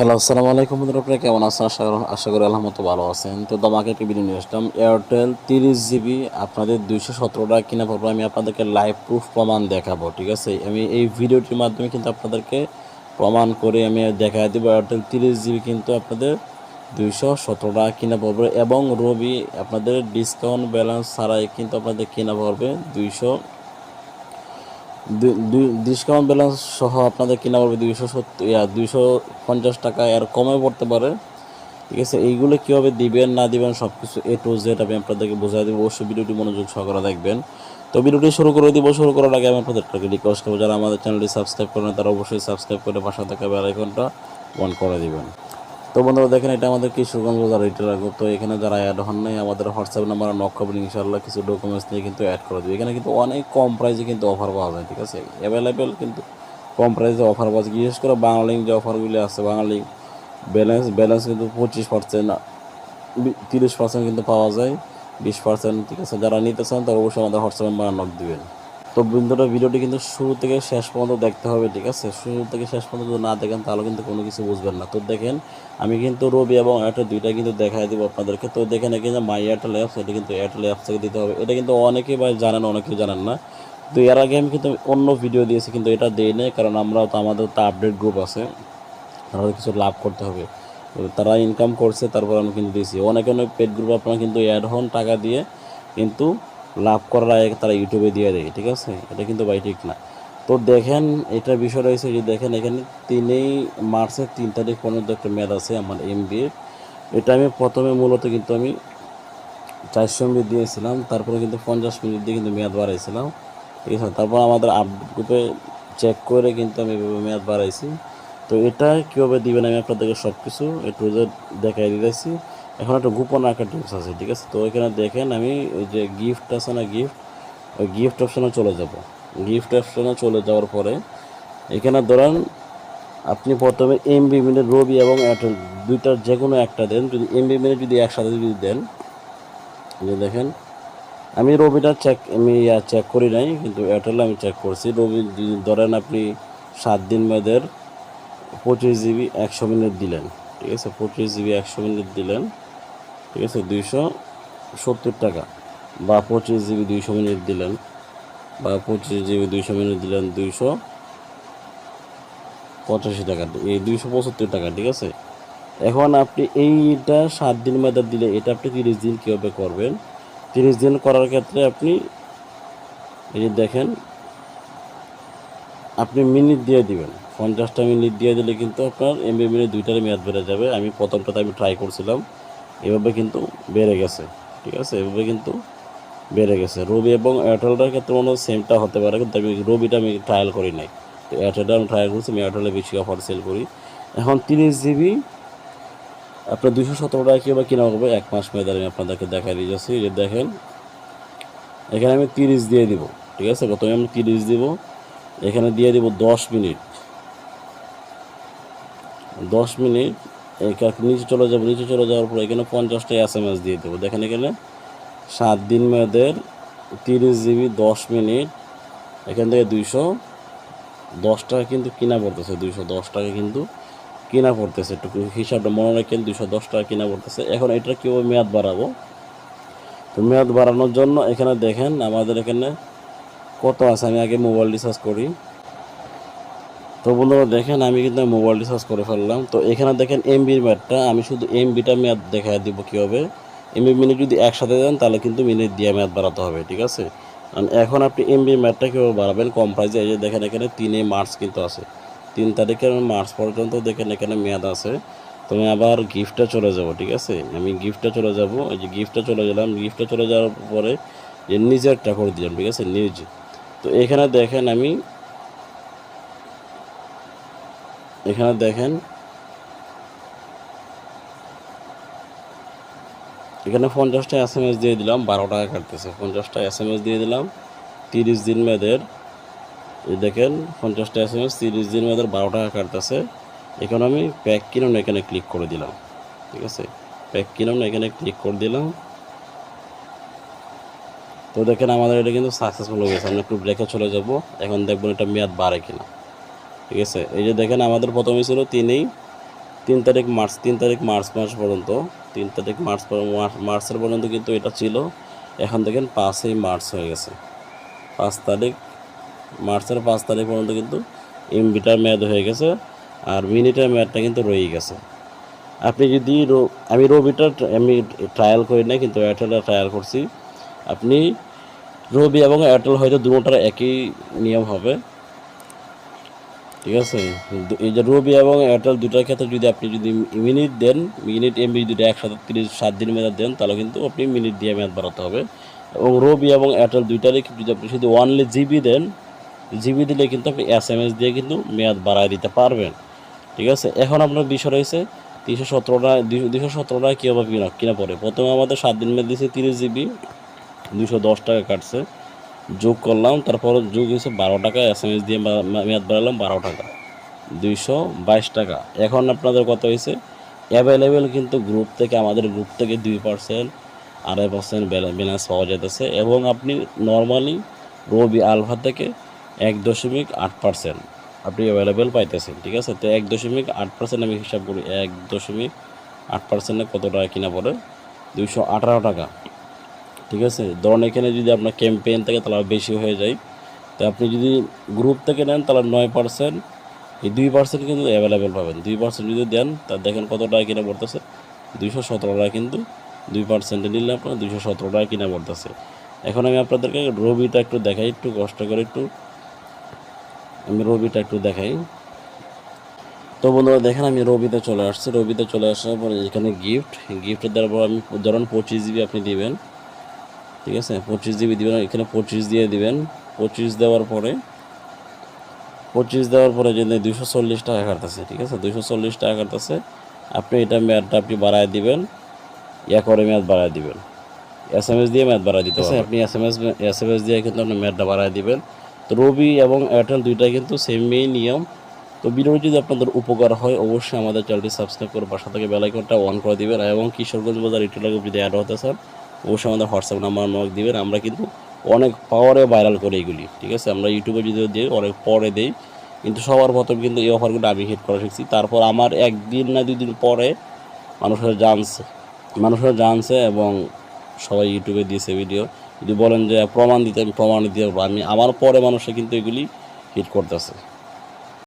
Hello, আসসালামু আলাইকুম বন্ধুরা, আপনারা কেমন আছেন? আশা করি আশা করি আলহামত ভালো আছেন। তো তোমাকে একটি ভিডিও নিয়ে আসলাম। এয়ারটেল তিরিশ জিবি আপনাদের দুইশো সতেরো টাকা কিনা পড়ব আমি আপনাদেরকে লাইভ প্রুফ প্রমাণ দেখাবো, ঠিক আছে? আমি এই ভিডিওটির মাধ্যমে কিন্তু আপনাদেরকে প্রমাণ করে আমি দেখা দেবো। এয়ারটেল তিরিশ জিবি কিন্তু আপনাদের দুইশো সতেরো টাকা কিনা পড়বে এবং রবি আপনাদের ডিসকাউন্ট ব্যালেন্স ছাড়াই কিন্তু আপনাদের কিনা পড়বে দুইশো ডিসকাউন্ট ব্যালেন্স সহ আপনাদের কিনা পড়বে দুইশো সত্তর দুইশো পঞ্চাশ টাকা, এর কমে পড়তে পারে। ঠিক আছে, এইগুলো কীভাবে দিবেন, না দিবেন সব কিছু এ টু জেড আমি আপনাদেরকে বোঝাই দেবো। অবশ্যই ভিডিওটি মনোযোগ সহকারে দেখবেন। তো ভিডিওটি শুরু করে দিব, শুরু করার আগে আমি আপনাদেরকে রিকোয়েস্ট করব, যারা আমাদের চ্যানেলটি সাবস্ক্রাইব করেন তারা অবশ্যই সাবস্ক্রাইব করে পাশে থাকা বেল আইকনটা অন করে দিবেন। তো বন্ধুরা দেখেন, এটা আমাদের কিশোরগঞ্জ বাজার রিটেল গ্রুপ তো এখানে যারা অ্যাড হন নাই, আমাদের হোয়াটসঅ্যাপ নাম্বার নক করবেন ইনশাল্লাহ কিছু ডকুমেন্টস নিয়ে কিন্তু অ্যাড করে দেবে। এখানে কিন্তু অনেক কম প্রাইসে কিন্তু অফার পাওয়া যায়, ঠিক আছে? অ্যাভেলেবেল কিন্তু কম প্রাইসে অফার পাওয়া যায়। বিশেষ করে বাংলা যে অফারগুলি আছে বাঙালি ব্যালেন্স ব্যালেন্স কিন্তু পঁচিশ পার্সেন্ট তিরিশ পার্সেন্ট কিন্তু পাওয়া যায়, বিশ পার্সেন্ট ঠিক আছে? যারা নিতে চান তারা অবশ্যই আমাদের হোয়াটসঅ্যাপ নাম্বার নক দিবেন। তো বন্ধুরা ভিডিওটি কিন্তু শুরু থেকে শেষ পর্যন্ত দেখতে হবে, ঠিক আছে? শুরু থেকে শেষ পর্যন্ত যদি না দেখেন, তাহলে কিন্তু কোনো কিছু বুঝবেন না। তো দেখেন, আমি কিন্তু রবি এবং এয়ারটেল দুইটা কিন্তু দেখাই দেবো আপনাদেরকে। তো দেখেন এখানে যে মাই এয়ারটেল অ্যাপস এটা কিন্তু এয়ারটেল অ্যাপস থেকে দিতে হবে। এটা কিন্তু অনেকেই ভাই জানেন, অনেকেই জানেন না। তো এর আগে আমি কিন্তু অন্য ভিডিও দিয়েছি, কিন্তু এটা দিই নাই, কারণ আমরাও তো আমাদের তো আপডেট গ্রুপ আছে। আমাদের কিছু লাভ করতে হবে। তারা ইনকাম করছে, তারপর আমি কিন্তু দিয়েছি। অনেক অনেক পেড গ্রুপ আপনারা কিন্তু অ্যাড হন টাকা দিয়ে। কিন্তু লাভ করার আগে তারা ইউটিউবে দিয়ে দেয়, ঠিক আছে? এটা কিন্তু ভাই ঠিক না। তো দেখেন এটা বিষয় রয়েছে যে দেখেন, এখানে তিনই মার্চের তিন তারিখ পর্যন্ত একটা মেয়াদ আছে আমার এম এটা আমি প্রথমে মূলত কিন্তু আমি চারশো এমবি দিয়েছিলাম, তারপরে কিন্তু পঞ্চাশ মিনিট দিয়ে কিন্তু মেয়াদ বাড়াইছিলাম, ঠিক আছে? তারপর আমাদের আপডেট গ্রুপে চেক করে কিন্তু আমি এভাবে মেয়াদ বাড়াইছি। তো এটা কীভাবে দিবেন আমি আপনাদেরকে সব কিছু একটু দেখাই দিতেছি। এখন একটা গোপন রাখার টিপস আছে, ঠিক আছে? তো এখানে দেখেন আমি ওই যে গিফট আছে না গিফট ওই গিফট অপশানে চলে যাব। গিফট অপশানে চলে যাওয়ার পরে এখানে ধরেন আপনি প্রথমে এমবি মিনিট রবি এবং এয়ারটেল দুইটার যে কোনো একটা দেন, যদি এমবি মিনিট যদি একসাথে যদি দেন যে দেখেন, আমি রবিটা চেক আমি চেক করি নাই, কিন্তু এয়ারটেল আমি চেক করছি। রবি যদি ধরেন আপনি সাত দিন মেয়েদের পঁচিশ জিবি একশো মিনিট দিলেন, ঠিক আছে? পঁচিশ জিবি একশো মিনিট দিলেন। ঠিক আছে? দুইশো সত্তর টাকা। বা পঁচিশ জিবি দুইশো মিনিট দিলেন। বা পঁচিশ জিবি দুইশো মিনিট দিলেন দুইশো পঁচাশি টাকা। এই দুইশো পঁচাত্তর টাকা, ঠিক আছে? এখন আপনি এইটা সাত দিন মেয়াদের দিলে এটা আপনি তিরিশ দিন কীভাবে করবেন? তিরিশ দিন করার ক্ষেত্রে আপনি এই দেখেন, আপনি মিনিট দিয়ে দিবেন। পঞ্চাশটা মিনিট দিয়ে দিলে কিন্তু আপনার এমবি মিনিট দুইটার মেয়াদ বেড়ে যাবে। আমি প্রথমটাতে আমি ট্রাই করছিলাম। এভাবে কিন্তু বেড়ে গেছে, ঠিক আছে? এভাবে কিন্তু বেড়ে গেছে। রবি এবং এয়ারটেলটার ক্ষেত্রে মনে হয় সেমটা হতে পারে, কিন্তু আমি রবিটা আমি ট্রায়াল করি নাই। তো এয়ারটেলটা আমি ট্রায়াল করছি, আমি এয়ারটেলে বেশি অফার সেল করি। এখন তিরিশ জিবি আপনার দুশো সতেরো টাকা কীভাবে কিনা হবে, এক মাস মেয়াদের আমি আপনাদেরকে দেখা দিয়ে যাচ্ছি। যে দেখেন, এখানে আমি তিরিশ দিয়ে দিব, ঠিক আছে? প্রথমে আমি তিরিশ দিব, এখানে দিয়ে দিব দশ মিনিট। দশ মিনিট নিচে চলে যাব, নিচে চলে যাওয়ার পর এখানে পঞ্চাশটা এস এম এস দিয়ে দেবো। দেখেন এখানে সাত দিন মেয়াদের তিরিশ জিবি, দশ মিনিট, এখান থেকে দুইশো। দশ টাকা কিন্তু কিনা পড়তেছে, দুইশো দশ টাকা কিন্তু কিনা পড়তেছে। একটু হিসাবটা মনে রাখেন, দুইশো দশ টাকা কিনা পড়তেছে। এখন এটা কীভাবে মেয়াদ বাড়াবো? তো মেয়াদ বাড়ানোর জন্য এখানে দেখেন আমাদের এখানে কত আছে? আমি আগে মোবাইল রিচার্জ করি। তো বন্ধুরা দেখেন, আমি কিন্তু মোবাইল রিচার্জ করে ফেললাম। তো এখানে দেখেন এমবির ম্যাটটা, আমি শুধু এমবিটা মেয়াদ দেখা দিব কীভাবে? এমবি মিনিট যদি একসাথে দেন, তাহলে কিন্তু মিনিট দিয়ে মেয়াদ বাড়াতে হবে, ঠিক আছে? কারণ এখন আপনি এমবি ম্যাটটা কীভাবে বাড়াবেন, কম প্রাইসে এই যে দেখেন এখানে তিনে মার্চ কিন্তু আছে। তিন তারিখের মার্চ পর্যন্ত দেখেন এখানে মেয়াদ আছে। তো আমি আবার গিফটটা চলে যাব, ঠিক আছে? আমি গিফটটা চলে যাব, এই যে গিফটটা চলে গেলাম। গিফটটা চলে যাওয়ার পরে যে নিজেরটা করে দিলাম, ঠিক আছে? নিউজ তো এখানে দেখেন আমি এখানে দেখেন, এখানে পঞ্চাশটা এস এম এস দিয়ে দিলাম, বারো টাকা কাটতেছে। পঞ্চাশটা এস এম এস দিয়ে দিলাম, তিরিশ দিন মেয়েদের। এই দেখেন, পঞ্চাশটা এস এম এস তিরিশ দিন মেয়েদের, বারো টাকা কাটতেছে। এখানে আমি প্যাক কিনুন, এখানে ক্লিক করে দিলাম। ঠিক আছে? প্যাক কিনুন, এখানে ক্লিক করে দিলাম। তো দেখেন, আমাদের এটা কিন্তু সাকসেসফুল হয়ে গেছে। আমরা একটু ব্রেকে চলে যাব। এখন দেখবেন এটা মেয়াদ বাড়ে কিনা। ঠিক আছে? এই যে দেখেন, আমাদের প্রথমে ছিল তিনই। তিন তারিখ মার্চ, তিন তারিখ মার্চ মাস পর্যন্ত। তিন তারিখ মার্চ মার্চের পর্যন্ত কিন্তু এটা ছিল। এখন দেখেন, পাঁচই মার্চ হয়ে গেছে। পাঁচ তারিখ, মার্চের পাঁচ তারিখ পর্যন্ত কিন্তু এমবিটার মেয়াদ হয়ে গেছে আর মিনিটের মেয়াদটা কিন্তু রয়ে গেছে। আপনি যদি রো- আমি রবিটা আমি ট্রায়াল করি না কিন্তু এয়ারটেলটা ট্রায়াল করছি। আপনি রবি এবং এয়ারটেল হয়তো দুটোটার একই নিয়ম হবে। ঠিক আছে? এই যে রবি এবং এয়ারটেল দুটার ক্ষেত্রে যদি আপনি যদি মিনিট দেন, মিনিট এমবি দুটো একসাথে তিরিশ, সাত দিন মেয়াদ দেন, তাহলে কিন্তু আপনি মিনিট দিয়ে মেয়াদ বাড়াতে হবে। এবং রবি এবং এয়ারটেল দুইটারই যদি আপনি শুধু ওয়ানলি জিবি দেন জিবি দিলে কিন্তু আপনি এস এম এস দিয়ে কিন্তু মেয়াদ বাড়ায় দিতে পারবেন। ঠিক আছে? এখন আপনার বিষয় রয়েছে, তিনশো সতেরোটা দুশো সতেরোটা কীভাবে কিনা কিনা পড়ে? প্রথমে আমাদের সাত দিন মেয়াদ দিয়েছে তিরিশ জিবি দুশো দশ টাকা কাটছে। যোগ করলাম, তারপর যোগ হয়েছে বারো টাকা এস এম এস দিয়ে মেয়াদ বাড়ালাম বারো টাকা, দুইশো বাইশ টাকা। এখন আপনাদের কত হয়েছে? অ্যাভেলেবেল কিন্তু গ্রুপ থেকে, আমাদের গ্রুপ থেকে দুই পার্সেন্ট আড়াই পার্সেন্ট ব্যালেন্স পাওয়া যেতেছে এবং আপনি নর্মালি রবি আলফা থেকে এক দশমিক আট পার্সেন্ট আপনি অ্যাভেলেবেল পাইতেছেন, ঠিক আছে? তো এক দশমিক আট পার্সেন্ট আমি হিসাব করি, এক দশমিক আট পার্সেন্টে কত টাকা কিনা পড়ে? দুইশো আঠারো টাকা। ঠিক আছে? ধরুন এখানে যদি আপনার ক্যাম্পেইন থাকে তাহলে বেশি হয়ে যায়। তো আপনি যদি গ্রুপ থেকে নেন তাহলে নয় পার্সেন্ট এই দুই পার্সেন্ট কিন্তু অ্যাভেলেবেল পাবেন। দুই পার্সেন্ট যদি দেন, তা দেখেন কত টাকা কিনা পড়তেছে। দুইশো সতেরো টাকা কিন্তু দুই পার্সেন্টে নিলে আপনার দুইশো সতেরো টাকা কিনা পড়তেছে। এখন আমি আপনাদেরকে রবিটা একটু দেখাই, একটু কষ্ট করে একটু। আমি রবিটা একটু দেখাই। তো বন্ধুরা, দেখেন আমি রবিতে চলে আসছি। রবিতে চলে আসার পরে এখানে গিফট গিফট দেওয়ার পর আমি ধরুন পঁচিশ জিবি আপনি দিবেন। ঠিক আছে? পঁচিশ জিবি দিবেন এখানে পঁচিশ দিয়ে দিবেন। পঁচিশ দেওয়ার পরে পঁচিশ দেওয়ার পরে যদি দুশো চল্লিশ টাকা কাটতেছে ঠিক আছে? দুশো চল্লিশ টাকা কাটতেছে। আপনি এটা মেয়াদটা আপনি বাড়ায় দিবেন ইয়া করে মেয়াদ বাড়ায় দিবেন। এস এম এস দিয়ে মেয়াদ বাড়ায় দিতে হবে। আপনি S M S S M S দিয়ে কিন্তু আপনি মেয়াদটা বাড়ায় দিবেন। তো রবি এবং এয়ারটেল দুইটাই কিন্তু সেমই নিয়ম। তো ভিডিও যদি আপনাদের উপকার হয় অবশ্যই আমাদের চ্যানেলটি সাবস্ক্রাইব করে পাশা থেকে বেলাইকনটা অন করে দিবেন। এবং কিশোরগঞ্জ বাজার রিটেলার যদি অ্যাড হতে চান অবশ্যই আমাদের হোয়াটসঅ্যাপ নাম্বার নক দিবেন। আমরা কিন্তু অনেক পাওয়ারে ভাইরাল করি এগুলি, ঠিক আছে? আমরা ইউটিউবে যদি দিই, অনেক পরে দেই, কিন্তু সবার প্রথম কিন্তু এই অফারগুলো আমি হিট করা শিখছি। তারপর আমার একদিন না দুই দিন পরে মানুষের জানছে মানুষের জানছে এবং সবাই ইউটিউবে দিয়েছে ভিডিও যদি বলেন যে প্রমাণ দিতে আমি প্রমাণ দিতে আমি, আমার পরে মানুষে কিন্তু এগুলি হিট করতেছে।